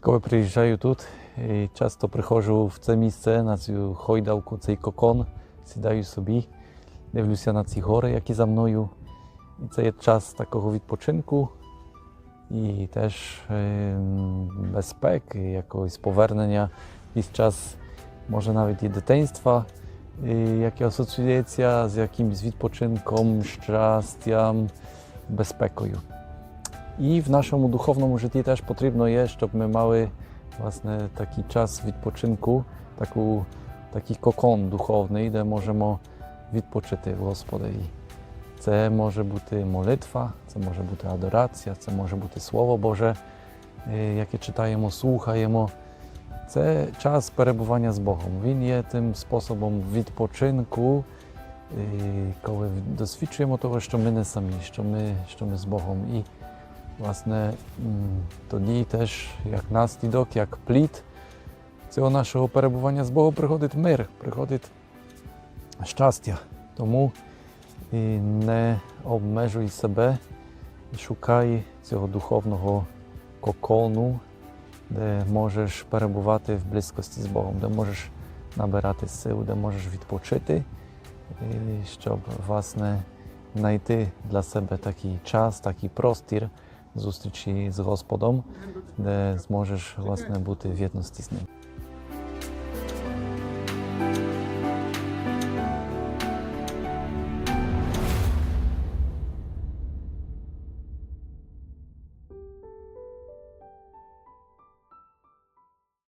Коли приїжджаю тут, і часто приходжу в це місце на цю хойдалку, цей кокон, сідаю собі, дивлюся на ці гори, які за мною. І це є час такого відпочинку і теж ем, безпеки, якогось повернення, якийсь час, може навіть і дитинства, і яке асоціюється з якимось відпочинком, щастям, безпекою. І в нашому духовному житті теж потрібно є, щоб ми мали власне такий час відпочинку, таку, такий кокон духовний, де можемо відпочити в Господові. Це може бути молитва, це може бути адорація, це може бути Слово Боже, е, яке читаємо, слухаємо. Це час перебування з Богом. Він є тим способом відпочинку, е, коли досвідчуємо того, що ми не самі, що ми, що ми з Богом. І власне тоді теж як наслідок, як плід цього нашого перебування з Богом приходить мир, приходить щастя. Тому не обмежуй себе, і шукай цього духовного кокону, де можеш перебувати в близькості з Богом, де можеш набирати сил, де можеш відпочити, і щоб власне знайти для себе такий час, такий простір зустрічі з Господом, де зможеш власне бути в єдності з ним.